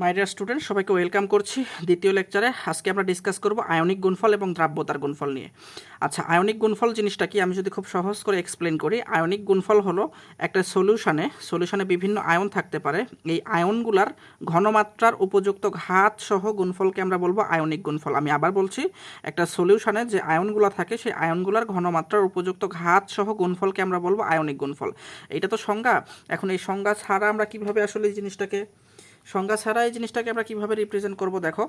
মাই dear student সবাইকে welcome করছি দ্বিতীয় লেকচারে আজকে আমরা ডিসকাস করব আয়নিক গুণফল এবং দ্রাব্যতার গুণফল নিয়ে। আচ্ছা আয়নিক গুণফল জিনিসটা কি? আমি যদি খুব সহজ করে এক্সপ্লেন করি। আয়নিক গুণফল হলো একটা সলিউশনে সলিউশনে বিভিন্ন আয়ন থাকতে পারে। এই আয়নগুলার ঘনমাত্রার উপযুক্ত ঘাত সহ গুণফলকে আমরা বলব আয়নিক গুণফল। আমি আবার বলছি, একটা সলিউশনে যে আয়নগুলো থাকে, সেই আয়নগুলার ঘনমাত্রার উপযুক্ত ঘাত সহ গুণফলকে আমরা বলব আয়নিক গুণফল। এটা তো সংজ্ঞা। এখন এই সংজ্ঞা ছাড়া আমরা কীভাবে আসলে এই জিনিসটাকে সংজ্ঞা ছাড়া এই জিনিসটাকে আমরা কীভাবে রিপ্রেজেন্ট করব দেখো।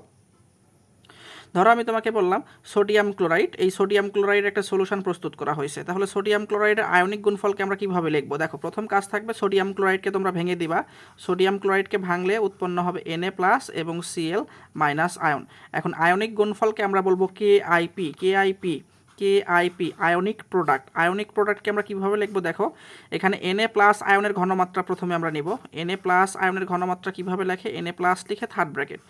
ধরো আমি তোমাকে বললাম সোডিয়াম ক্লোরাইড এই সোডিয়াম ক্লোরাইডের একটা সলিউশন প্রস্তুত করা হয়েছে। তাহলে সোডিয়াম ক্লোরাইডের আয়নিক গুণফলকে আমরা কীভাবে লিখব? দেখো, প্রথম কাজ থাকবে সোডিয়াম ক্লোরাইডকে তোমরা ভেঙে দিবা। সোডিয়াম ক্লোরাইডকে ভাঙলে উৎপন্ন হবে Na প্লাস এবং Cl মাইনাস আয়ন এখন আয়নিক গুণফলকে আমরা বলব K IP K IP K IP ionic product ionic প্রোডাক্টকে আমরা কীভাবে লিখব দেখো? এখানে এনএ প্লাস আয়নের ঘনমাত্রা প্রথমে আমরা নিব। এনএ প্লাস আয়নের ঘনমাত্রা কীভাবে লেখে? এনএ প্লাস লিখে থার্ড ব্র্যাকেট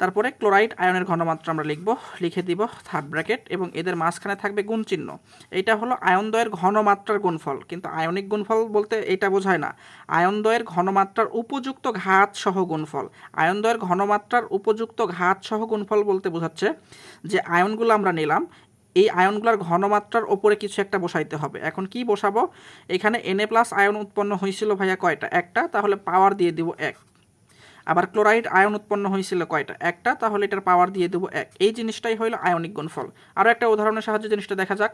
তারপরে ক্লোরাইড আয়নের ঘনমাত্রা আমরা লিখব, লিখে দিব থার্ড ব্র্যাকেট এবং এদের মাঝখানে থাকবে গুণ চিহ্ন। এইটা হলো আয়নদ্বয়ের ঘনমাত্রার গুণফল। কিন্তু আয়নিক গুণফল বলতে এটা বোঝায় না। আয়নদ্বয়ের ঘনমাত্রার উপযুক্ত ঘাত সহ গুণফল। আয়নদ্বয়ের ঘনমাত্রার উপযুক্ত ঘাত সহ গুণফল বলতে বোঝাচ্ছে যে আয়নগুলো আমরা নিলাম এই আয়নগুলোর ঘনমাত্রার ওপরে কিছু একটা বসাইতে হবে। এখন কি বসাবো? এখানে এনএ প্লাস আয়ন উৎপন্ন হয়েছিল ভাইয়া কয়টা? একটা, তাহলে পাওয়ার দিয়ে দিব এক। আবার ক্লোরাইড আয়ন উৎপন্ন হয়েছিল কয়টা? একটা, তাহলে এটার পাওয়ার দিয়ে দেবো এক। এই জিনিসটাই হইল আয়নিক গুণফল। আরও একটা উদাহরণের সাহায্যে জিনিসটা দেখা যাক।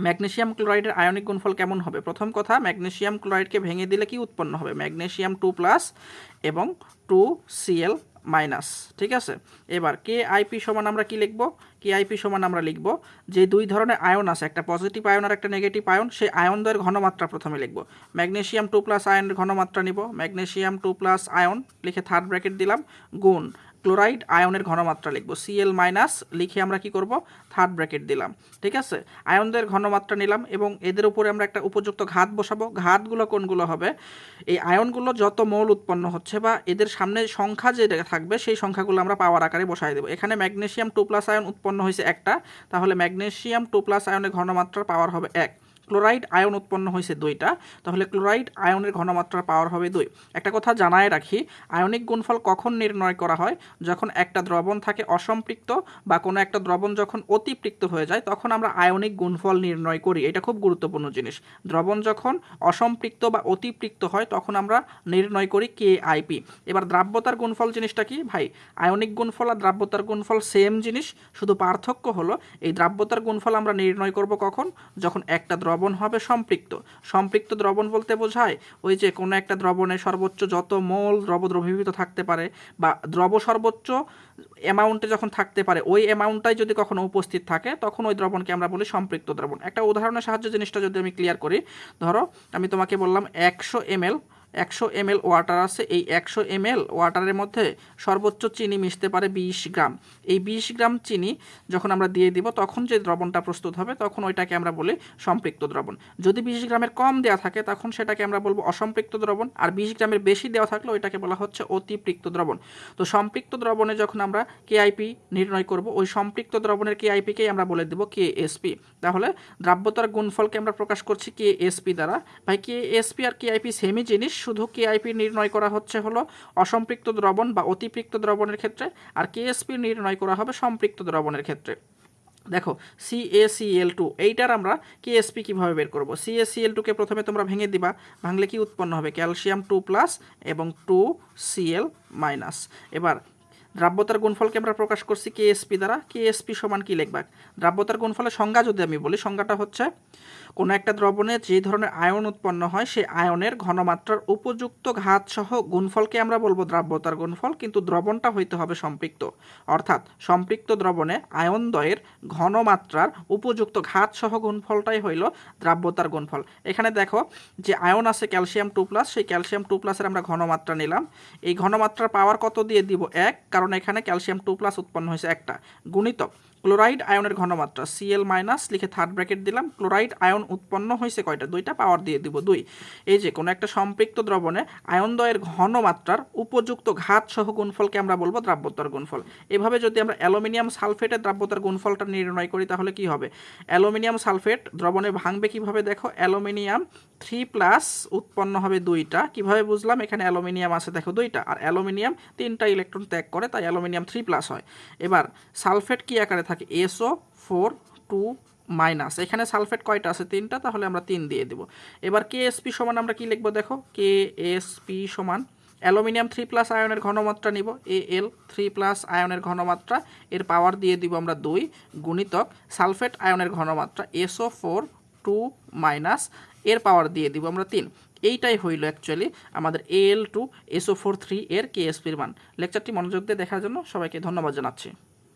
ম্যাগনেশিয়াম ক্লোরাইডের আয়নিক গুণফল কেমন হবে? প্রথম কথা ম্যাগনেশিয়াম ক্লোরাইডকে ভেঙে দিলে কি উৎপন্ন হবে? ম্যাগনেশিয়াম টু প্লাস এবং টু সিএল মাইনাস, ঠিক আছে? এবার কে আইপি সমান আমরা কি লিখব? কে আইপি সমান আমরা লিখব যে দুই ধরনের আয়ন আছে, একটা পজিটিভ আয়ন আর একটা নেগেটিভ আয়ন, সেই আয়নদ্বয়ের ঘনমাত্রা প্রথমে লিখব। ম্যাগনেশিয়াম টু প্লাস আয়নের ঘনমাত্রা নিব। ম্যাগনেশিয়াম টু প্লাস আয়ন লিখে থার্ড ব্র্যাকেট দিলাম, গুণ ক্লোরাইড আয়নের ঘনমাত্রা লিখব। সিএল মাইনাস লিখে আমরা কি করব? থার্ড ব্র্যাকেট দিলাম। ঠিক আছে? আয়নদের ঘনমাত্রা নিলাম এবং এদের উপরে আমরা একটা উপযুক্ত ঘাত বসাবো। ঘাতগুলো কোনগুলো হবে? এই আয়নগুলো যত মৌল উৎপন্ন হচ্ছে বা এদের সামনে সংখ্যা যে থাকবে, সেই সংখ্যাগুলো আমরা পাওয়ার আকারে বসাই দেবো। এখানে ম্যাগনেশিয়াম টু প্লাস আয়ন উৎপন্ন হয়েছে একটা, তাহলে ম্যাগনেশিয়াম টু প্লাস আয়নের ঘনমাত্রার পাওয়ার হবে এক। ক্লোরাইড আয়ন উৎপন্ন হয়েছে দুইটা, তাহলে ক্লোরাইড আয়নের ঘনমাত্রার পাওয়ার হবে দুই। একটা কথা জানায় রাখি, আয়নিক গুণফল কখন নির্ণয় করা হয়? যখন একটা দ্রবণ থাকে অসম্পৃক্ত বা কোনো একটা দ্রবণ যখন অতিপৃক্ত হয়ে যায়, তখন আমরা আয়নিক গুণফল নির্ণয় করি। এটা খুব গুরুত্বপূর্ণ জিনিস। দ্রবণ যখন অসম্পৃক্ত বা অতিপৃক্ত হয়, তখন আমরা নির্ণয় করি কে আইপি এবার দ্রাব্যতার গুণফল জিনিসটা কি? ভাই, আয়নিক গুণফল আর দ্রাব্যতার গুণফল সেম জিনিস, শুধু পার্থক্য হলো, এই দ্রাব্যতার গুণফল আমরা নির্ণয় করব কখন? যখন একটা দ্রবণ দ্রবণ হবে সম্পৃক্ত। সম্পৃক্ত দ্রবণ বলতে বোঝায় ওই যে কোনো একটা দ্রবণে সর্বোচ্চ যত মোল দ্রব দ্রবীভূত থাকতে পারে বা দ্রব সর্বোচ্চ অ্যামাউন্টে যখন থাকতে পারে, ওই অ্যামাউন্টটাই যদি কখনো উপস্থিত থাকে, তখন ওই দ্রবণকে আমরা বলি সম্পৃক্ত দ্রবণ। একটা উদাহরণের সাহায্যে জিনিসটা যদি আমি ক্লিয়ার করি, ধরো আমি তোমাকে বললাম একশো এমএল একশো এমএল ওয়াটার আছে। এই একশো এমএল ওয়াটারের মধ্যে সর্বোচ্চ চিনি মিশতে পারে বিশ গ্রাম। এই বিশ গ্রাম চিনি যখন আমরা দিয়ে দিব, তখন যে দ্রবণটা প্রস্তুত হবে, তখন ওইটাকে আমরা বলি সম্পৃক্ত দ্রবণ। যদি বিশ গ্রামের কম দেওয়া থাকে, তখন সেটাকে আমরা বলব অসম্পৃক্ত দ্রবণ। আর বিশ গ্রামের বেশি দেওয়া থাকলে ওইটাকে বলা হচ্ছে অতিপৃক্ত দ্রবণ। তো সম্পৃক্ত দ্রবণে যখন আমরা কেআইপি নির্ণয় করব, ওই সম্পৃক্ত দ্রবণের কেআইপিকেই আমরা বলে দেবো কে এসপি তাহলে দ্রাব্যতার গুণফলকে আমরা প্রকাশ করছি কে এসপি দ্বারা। ভাই কে এসপি আর কেআইপি সেমই জিনিস শুধু কেআইপি নির্ণয় করা হচ্ছে হলো অসম্পৃক্ত দ্রবণ বা অতিপৃক্ত দ্রবণের ক্ষেত্রে, আর কেএসপি নির্ণয় করা হবে সম্পৃক্ত দ্রবণের ক্ষেত্রে। দেখো সিএসিএল টু এইটার আমরা কেএসপি কীভাবে বের করব? সিএসিএল টুকে প্রথমে তোমরা ভেঙে দিবা, ভাঙলে কি উৎপন্ন হবে? ক্যালসিয়াম টু প্লাস এবং টু সিএল মাইনাস এবার দ্রাব্যতার গুণফলকে আমরা প্রকাশ করছি কে এসপি দ্বারা। কেএসপি সমান কি লিখবা? দ্রাব্যতার গুণফলের সংজ্ঞা যদি আমি বলি, সংজ্ঞাটা হচ্ছে কোনো একটা দ্রবণে যে ধরনের আয়ন উৎপন্ন হয়, সেই আয়নের ঘনমাত্রার উপযুক্ত ঘাত সহ গুণফলকে আমরা বলব দ্রাব্যতার গুণফল, কিন্তু দ্রবণটা হইতে হবে সম্পৃক্ত। অর্থাৎ সম্পৃক্ত দ্রবণে আয়নদ্বয়ের ঘনমাত্রার উপযুক্ত ঘাত সহ গুণফলটাই হইল দ্রাব্যতার গুণফল। এখানে দেখো যে আয়ন আছে ক্যালসিয়াম টু প্লাস, সেই ক্যালসিয়াম টু প্লাসের আমরা ঘনমাত্রা নিলাম। এই ঘনমাত্রার পাওয়ার কত দিয়ে দিব? এক, কারণ এখানে ক্যালসিয়াম টু প্লাস উৎপন্ন হয়েছে একটা। গুণিতক ক্লোরাইড আয়নের ঘনমাত্রা সিএল মাইনাস লিখে থার্ড ব্র্যাকেট দিলাম। ক্লোরাইড আয়ন উৎপন্ন হয়েছে কয়টা? দুইটা পাওয়ার দিয়ে দিব, দুই। এই যে, কোনো একটা সম্পৃক্ত দ্রবণে আয়নদ্বয়ের ঘনমাত্রার উপযুক্ত ঘাত সহ গুণফলকে আমরা বলব দ্রাব্যতার গুণফল। এভাবে যদি আমরা অ্যালুমিনিয়াম সালফেটের দ্রাব্যতার গুণফলটা নির্ণয় করি, তাহলে কি হবে? অ্যালুমিনিয়াম সালফেট দ্রবণে ভাঙবে কীভাবে? দেখো, অ্যালুমিনিয়াম থ্রি প্লাস উৎপন্ন হবে দুইটা। কীভাবে বুঝলাম? এখানে অ্যালুমিনিয়াম আছে, দেখো দুইটা। আর অ্যালুমিনিয়াম তিনটা ইলেকট্রন ত্যাগ করে, তাই অ্যালুমিনিয়াম থ্রি প্লাস হয়। এবার সালফেট কি আকারে থাকে? SO four, two, minus. এখানে সালফেট কয়টা আছে? তিনটা, তাহলে আমরা তিন দিয়ে দেব। এবার কে এসপি সমান আমরা কি লিখব দেখো? কে এসপি সমান অ্যালুমিনিয়াম থ্রি প্লাস আয়নের ঘনমাত্রা নিব। এ এল থ্রি প্লাস আয়নের ঘনমাত্রা, এর পাওয়ার দিয়ে দিব আমরা দুই গুণিতক সালফেট আয়নের ঘনমাত্রা, এসও ফোর, টু, মাইনাস, এর পাওয়ার দিয়ে দিব আমরা তিন। এইটাই হইল অ্যাকচুয়ালি আমাদের A L two SO four three এর কেএসপির মান। লেকচারটি মনোযোগ দিয়ে দেখার জন্য সবাইকে ধন্যবাদ জানাচ্ছি।